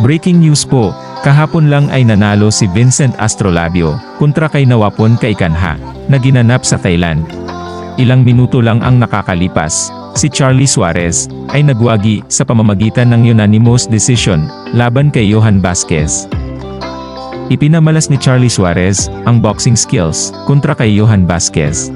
Breaking news po, kahapon lang ay nanalo si Vincent Astrolabio kontra kay Nawapon Kaikanha na ginanap sa Thailand. Ilang minuto lang ang nakakalipas, si Charlie Suarez ay nagwagi sa pamamagitan ng unanimous decision laban kay Johan Vasquez. Ipinamalas ni Charlie Suarez ang boxing skills kontra kay Johan Vasquez.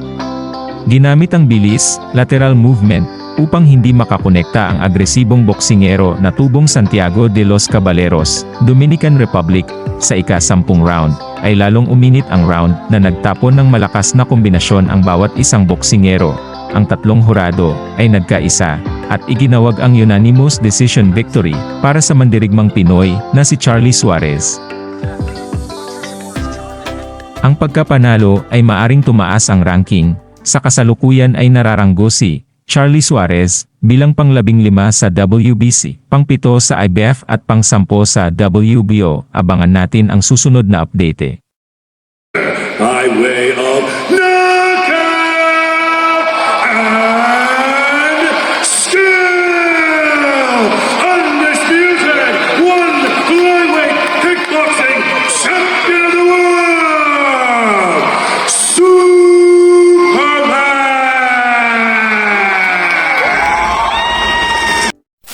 Ginamit ang bilis, lateral movement, upang hindi makakonekta ang agresibong boksingero na tubong Santiago de los Caballeros, Dominican Republic, sa ika-sampung round, ay lalong uminit ang round na nagtapon ng malakas na kombinasyon ang bawat isang boksingero. Ang tatlong hurado ay nagkaisa at iginawag ang unanimous decision victory para sa mandirigmang Pinoy na si Charlie Suarez. Ang pagkapanalo ay maaring tumaas ang ranking, sa kasalukuyan ay nararanggo si Charlie Suarez bilang panglabing lima sa WBC, pangpito sa IBF at pangsampo sa WBO. Abangan natin ang susunod na update. by way of